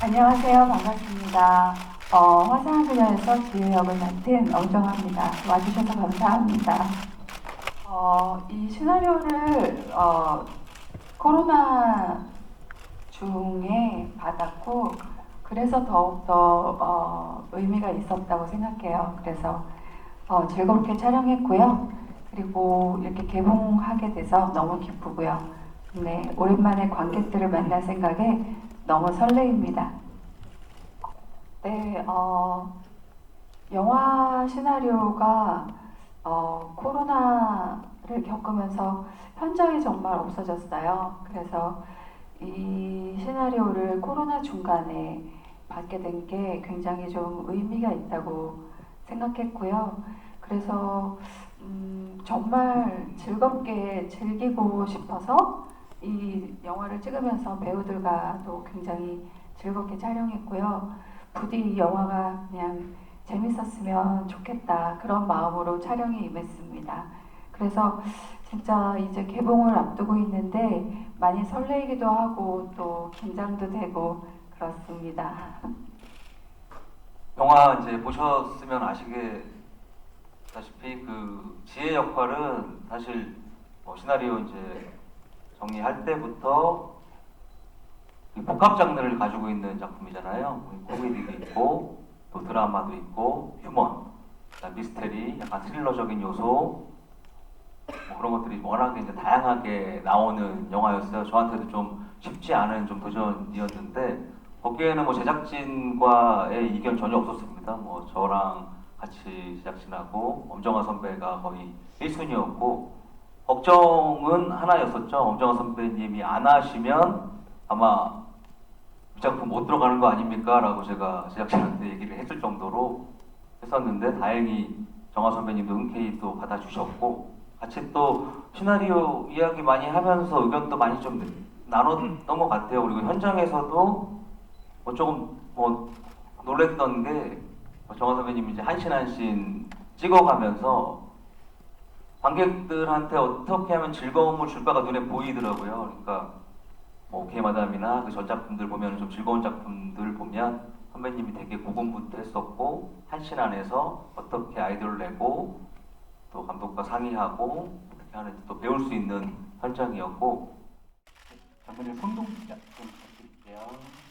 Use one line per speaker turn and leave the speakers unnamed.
안녕하세요. 반갑습니다. 어, 화사한 그녀에서 지혜 역을 맡은 엄정화입니다. 와주셔서 감사합니다. 어, 이 시나리오를 어, 코로나 중에 받았고 그래서 더욱더 어, 의미가 있었다고 생각해요. 그래서 어, 즐겁게 촬영했고요. 그리고 이렇게 개봉하게 돼서 너무 기쁘고요. 네, 오랜만에 관객들을 만날 생각에 너무 설레입니다. 네, 어, 영화 시나리오가 어, 코로나를 겪으면서 현장이 정말 없어졌어요. 그래서 이 시나리오를 코로나 중간에 받게 된 게 굉장히 좀 의미가 있다고 생각했고요. 그래서 음, 정말 즐겁게 즐기고 싶어서 이 영화를 찍으면서 배우들과 또 굉장히 즐겁게 촬영했고요. 부디 이 영화가 그냥 재밌었으면 좋겠다 그런 마음으로 촬영에 임했습니다. 그래서 진짜 이제 개봉을 앞두고 있는데 많이 설레이기도 하고 또 긴장도 되고 그렇습니다.
영화 이제 보셨으면 아시겠다시피 그 지혜 역할은 사실 뭐 시나리오 이제 정리할 때부터 이 복합 장르를 가지고 있는 작품이잖아요. 코미디도 있고 또 드라마도 있고 휴먼, 미스테리, 약간 스릴러적인 요소 뭐 그런 것들이 워낙에 이제 다양하게 나오는 영화였어요. 저한테도 좀 쉽지 않은 좀 도전이었는데 거기에는 뭐 제작진과의 이견 전혀 없었습니다. 뭐 저랑 같이 제작진하고 엄정화 선배가 거의 1순위였고 걱정은 하나였었죠. 엄정화 선배님이 안 하시면 아마 이 작품 못 들어가는 거 아닙니까? 라고 제가 제작진한테 얘기를 했을 정도로 했었는데 다행히 정화 선배님도 흔쾌히 또 받아주셨고 같이 또 시나리오 이야기 많이 하면서 의견도 많이 좀 나눴던 것 같아요. 그리고 현장에서도 뭐 조금 뭐 놀랬던 게 정화 선배님이 이제 한씬한씬 찍어가면서 관객들한테 어떻게 하면 즐거움을 줄까가 눈에 보이더라고요. 그러니까 뭐 개마담이나 그 전 작품들 보면 좀 즐거운 작품들 보면 선배님이 되게 고군분투했었고 한씬 안에서 어떻게 아이디어를 내고 또 감독과 상의하고 어떻게 하는지 또 배울 수 있는 현장이었고 장면을 손동 좀 부탁드릴게요.